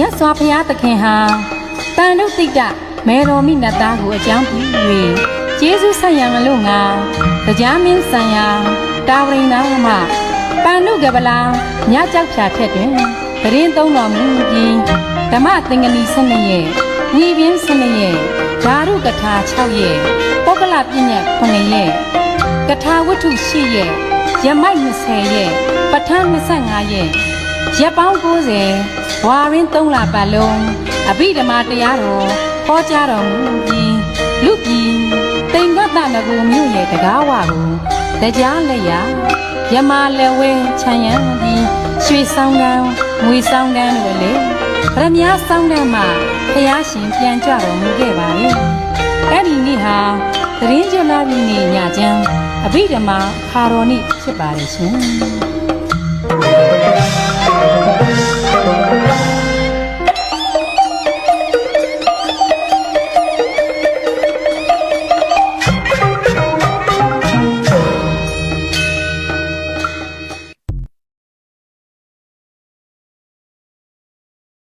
မြတ်စွာဘုရားသခင်ဟာတန်တုတ်တိတ်တမေတော်မိနတ်သားကိုအကြောင်းပြု၍ကျေးဇူးဆက်ရန်လို့ငါတရားမင်းဆံယာတာဝရိနာမပန်နုကပလာညကြောက်ဖြာထက်တွင်တရင်သုံးတော်မူပြီးဓမ္မသင်္ကနီစနစ်ရဲ့ညီပင်စနစ်ရဲ့ဓာရုကထာ6ရဲ့ပုဂ္ဂလပြည့်ညက်9ရဲ့ကထာဝတ္ထု10ရဲ့ရမိုက်20ရဲ့ပဋ္ဌာန်း25ရဲ့ ရက်ပေါင်း90ဝါရင်း3လပတ်လုံးအဘိဓမ္မာတရားတော်ဟောကြားတော်မူပြီးလူပြည်တိမ်ကတနဂုံမြို့ရဲ့တကားဝကိုတရားလက်ရယမလက်ဝဲခြံရံပြီးရွှေဆောင်ကံငွေဆောင်ကံတို့လေဗရမ ्या ဆောင်ကံမှာဖះရှင်ပြန်ကြတော်မူခဲ့ပါလေအဲ့ဒီနေ့ဟာသတရင်ကျွလာပြီနေ့ညချမ်းအဘိဓမ္မာခါတော်နေ့ဖြစ်ပါလေရှင်